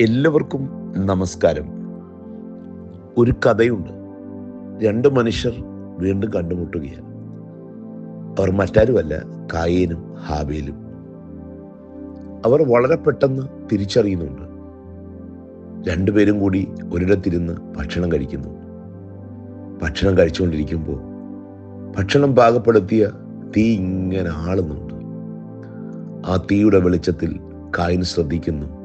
എല്ലാവർക്കും നമസ്കാരം. ഒരു കഥയുണ്ട്. രണ്ട് മനുഷ്യർ വീണ്ടും കണ്ടുമുട്ടുകയാണ്. അവർ മറ്റാരുമല്ല കായേനും ഹാബേലും അവർ വളരെ പെട്ടെന്ന് തിരിച്ചറിയുന്നുണ്ട്. രണ്ടുപേരും കൂടി ഒരിടത്തിരുന്ന് ഭക്ഷണം കഴിക്കുന്നു. ഭക്ഷണം കഴിച്ചുകൊണ്ടിരിക്കുമ്പോൾ ഭക്ഷണം പാകപ്പെടുത്തിയ തീ ഇങ്ങനെ ആളുന്നുണ്ട്. ആ തീയുടെ വെളിച്ചത്തിൽ കായൻ ശ്രദ്ധിക്കുന്നു.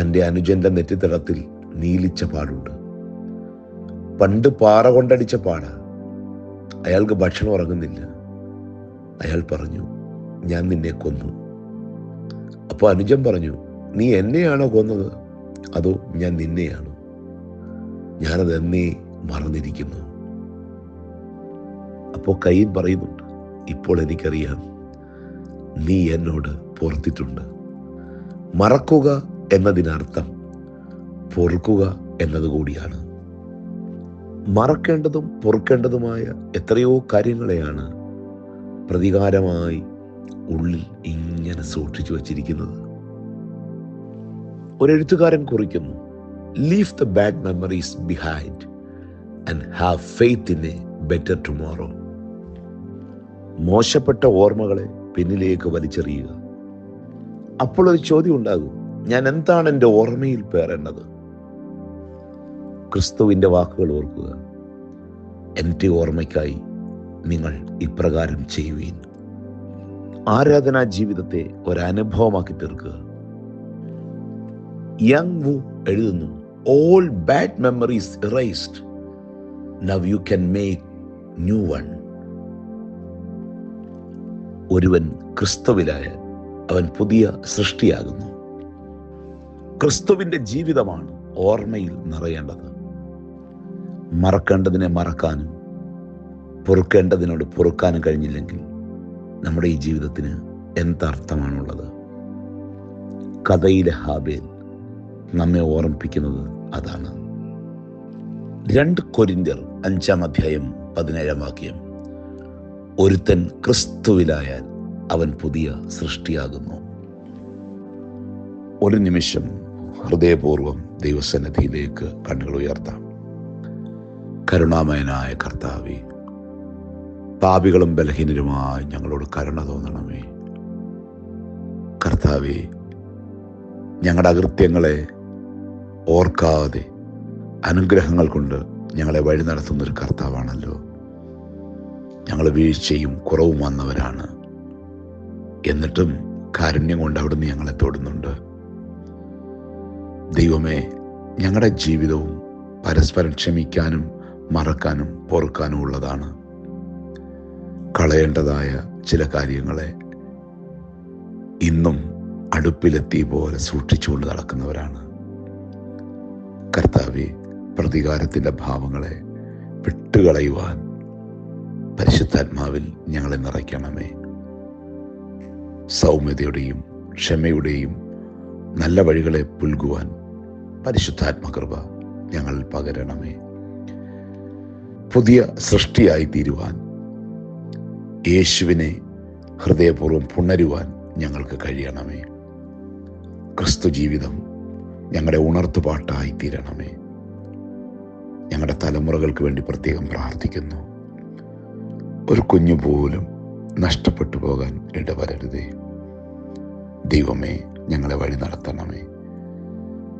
തന്റെ അനുജന്റെ നെറ്റിത്തടത്തിൽ നീലിച്ച പാടുണ്ട്. പണ്ട് പാറ കൊണ്ടടിച്ച പാട. അയാൾക്ക് ഭക്ഷണം ഉറങ്ങുന്നില്ല. അയാൾ പറഞ്ഞു ഞാൻ നിന്നെ കൊന്നു. അപ്പോൾ അനുജൻ പറഞ്ഞു നീ എന്നെയാണോ കൊന്നത്? അതോ ഞാൻ നിന്നെയാണോ? ഞാനത് എന്നേ മറന്നിരിക്കുന്നു. അപ്പോൾ കയ്യിൽ പറയുന്നുണ്ട് ഇപ്പോൾ എനിക്കറിയാം നീ എന്നോട് പൊറത്തിട്ടുണ്ട്. മറക്കുക എന്നതിനർത്ഥം പൊറുക്കുക എന്നതുകൂടിയാണ് മറക്കേണ്ടതും പൊറുക്കേണ്ടതുമായ എത്രയോ കാര്യങ്ങളെയാണ് പ്രതികാരമായി ഉള്ളിൽ ഇങ്ങനെ സൂക്ഷിച്ചു വച്ചിരിക്കുന്നത്. ഒരെഴുത്തുകാരൻ കുറിക്കുന്നു leave the bad memories behind and have faith in a better tomorrow മോശപ്പെട്ട ഓർമ്മകളെ പിന്നിലേക്ക് വലിച്ചെറിയുക. അപ്പോൾ ഒരു ചോദ്യം ഉണ്ടാകും ഞാൻ എന്താണ് എന്റെ ഓർമ്മയിൽ പേറേണ്ടത് ക്രിസ്തുവിന്റെ വാക്കുകൾ ഓർക്കുക. എന്റെ ഓർമ്മയ്ക്കായി നിങ്ങൾ ഇപ്രകാരം ചെയ്യുവീൻ. ആരാധനാ ജീവിതത്തെ ഒരനുഭവമാക്കി തീർക്കുക. യങ് വു എഴുതുന്നു all bad memories erased now you can make new one ഒരുവൻ ക്രിസ്തുവിലായ അവൻ പുതിയ സൃഷ്ടിയാകുന്നു. ക്രിസ്തുവിന്റെ ജീവിതമാണ് ഓർമ്മയിൽ നിറയേണ്ടത്. മറക്കേണ്ടതിനെ മറക്കാനും പൊറുക്കേണ്ടതിനോട് പൊറുക്കാനും കഴിഞ്ഞില്ലെങ്കിൽ നമ്മുടെ ഈ ജീവിതത്തിന് എന്തർത്ഥമാണുള്ളത്? കഥയിലെ ഹാബേൽ നമ്മെ ഓർമ്മിപ്പിക്കുന്നത് അതാണ്. രണ്ട് കൊരിന്ത്യർ അഞ്ചാം അധ്യായം പതിനേഴാം വാക്യം ഒരുത്തൻ ക്രിസ്തുവിലായാൽ അവൻ പുതിയ സൃഷ്ടിയാകുന്നു. ഒരു നിമിഷം ഹൃദയപൂർവം ദൈവസന്നിധിയിലേക്ക് കണ്ണുകൾ ഉയർത്താം. കരുണാമയനായ കർത്താവെ പാപികളും ബലഹീനരുമായി ഞങ്ങളോട് കരുണ തോന്നണമേ. കർത്താവെ ഞങ്ങളുടെ അകൃത്യങ്ങളെ ഓർക്കാതെ അനുഗ്രഹങ്ങൾ കൊണ്ട് ഞങ്ങളെ വഴി നടത്തുന്ന ഒരു കർത്താവാണല്ലോ. ഞങ്ങൾ വീഴ്ചയും കുറവും വന്നവരാണ്. എന്നിട്ടും കാരുണ്യം കൊണ്ട് അവിടുന്ന് ഞങ്ങളെ തൊടുന്നുണ്ട്. ദൈവമേ ഞങ്ങളുടെ ജീവിതവും പരസ്പരം ക്ഷമിക്കാനും മറക്കാനും പൊറുക്കാനും ഉള്ളതാണ്. കളയേണ്ടതായ ചില കാര്യങ്ങളെ ഇന്നും അടുപ്പിലെത്തി പോലെ സൂക്ഷിച്ചുകൊണ്ട് നടക്കുന്നവരാണ്. കർത്താവെ പ്രതികാരത്തിന്റെ ഭാവങ്ങളെ വിട്ടുകളയുവാൻ പരിശുദ്ധാത്മാവിൽ ഞങ്ങളെ നിറയ്ക്കണമേ. സൗമ്യതയുടെയും ക്ഷമയുടെയും നല്ല വഴികളെ പുൽകുവാൻ പരിശുദ്ധാത്മകൃപ ഞങ്ങൾ പകരണമേ. പുതിയ സൃഷ്ടിയായി തീരുവാൻ യേശുവിനെ ഹൃദയപൂർവം പുണരുവാൻ ഞങ്ങൾക്ക് കഴിയണമേ. ക്രിസ്തു ജീവിതം ഞങ്ങളുടെ ഉണർത്തുപാട്ടായി തീരണമേ. ഞങ്ങളുടെ തലമുറകൾക്ക് വേണ്ടി പ്രത്യേകം പ്രാർത്ഥിക്കുന്നു. ഒരു കുഞ്ഞു പോലും നഷ്ടപ്പെട്ടു പോകാൻ ഇടവരരുതേ. ദൈവമേ ഞങ്ങളെ വഴി നടത്തണമേ.